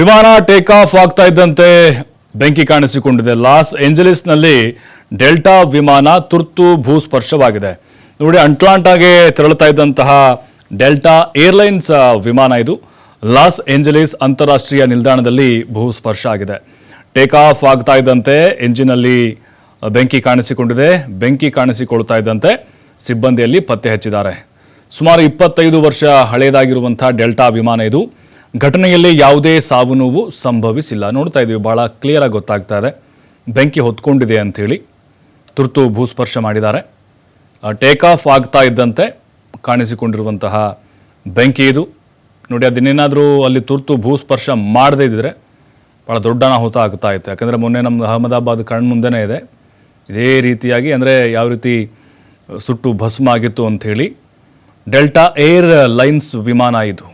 ವಿಮಾನ take off ಆಗ್ತಾ ಇದ್ದಂತೆ ಬೆಂಕಿ ಕಾಣಿಸಿಕೊಂಡಿದೆ. ಲಾಸ್ ಏಂಜಲೀಸ್ನಲ್ಲಿ ಡೆಲ್ಟಾ ವಿಮಾನ ತುರ್ತು ಭೂಸ್ಪರ್ಶವಾಗಿದೆ. ನೋಡಿ, ಅಂಟ್ಲಾಂಟಾಗೆ ತೆರಳುತ್ತಾ ಇದ್ದಂತಹ ಡೆಲ್ಟಾ ಏರ್ಲೈನ್ಸ್ ವಿಮಾನ ಇದು ಲಾಸ್ ಏಂಜಲೀಸ್ ಅಂತಾರಾಷ್ಟ್ರೀಯ ನಿಲ್ದಾಣದಲ್ಲಿ ಭೂಸ್ಪರ್ಶ ಆಗಿದೆ. ಟೇಕ್ ಆಫ್ ಆಗ್ತಾ ಇದ್ದಂತೆ ಎಂಜಿನಲ್ಲಿ ಬೆಂಕಿ ಕಾಣಿಸಿಕೊಂಡಿದೆ. ಬೆಂಕಿ ಕಾಣಿಸಿಕೊಳ್ತಾ ಇದ್ದಂತೆ ಸಿಬ್ಬಂದಿಯಲ್ಲಿ ಪತ್ತೆ ಹಚ್ಚಿದ್ದಾರೆ. ಸುಮಾರು ಇಪ್ಪತ್ತೈದು ವರ್ಷ ಹಳೆಯದಾಗಿರುವಂಥ ಡೆಲ್ಟಾ ವಿಮಾನ ಇದು. ಘಟನೆಯಲ್ಲಿ ಯಾವುದೇ ಸಾವು ನೋವು ಸಂಭವಿಸಿಲ್ಲ. ನೋಡ್ತಾ ಇದ್ದೀವಿ ಭಾಳ ಕ್ಲಿಯರಾಗಿ ಗೊತ್ತಾಗ್ತಾ ಇದೆ. ಬೆಂಕಿ ಹೊತ್ಕೊಂಡಿದೆ ಅಂಥೇಳಿ ತುರ್ತು ಭೂಸ್ಪರ್ಶ ಮಾಡಿದ್ದಾರೆ. ಟೇಕ್ ಆಫ್ ಆಗ್ತಾ ಇದ್ದಂತೆ ಕಾಣಿಸಿಕೊಂಡಿರುವಂತಹ ಬೆಂಕಿ ಇದು. ನೋಡಿ ಅದನ್ನೇನಾದರೂ ಅಲ್ಲಿ ತುರ್ತು ಭೂಸ್ಪರ್ಶ ಮಾಡದೇ ಇದ್ದರೆ ಭಾಳ ದೊಡ್ಡ ಅನಾಹುತ ಆಗ್ತಾ ಇತ್ತು. ಯಾಕಂದರೆ ಮೊನ್ನೆ ನಮ್ಮ ಅಹಮದಾಬಾದ್ ಕಣ್ಣು ಮುಂದೆನೇ ಇದೆ. ಇದೇ ರೀತಿಯಾಗಿ, ಅಂದರೆ ಯಾವ ರೀತಿ ಸುಟ್ಟು ಭಸ್ಮ ಆಗಿತ್ತು ಅಂಥೇಳಿ. ಡೆಲ್ಟಾ ಏರ್ ಲೈನ್ಸ್ ವಿಮಾನ ಇದು.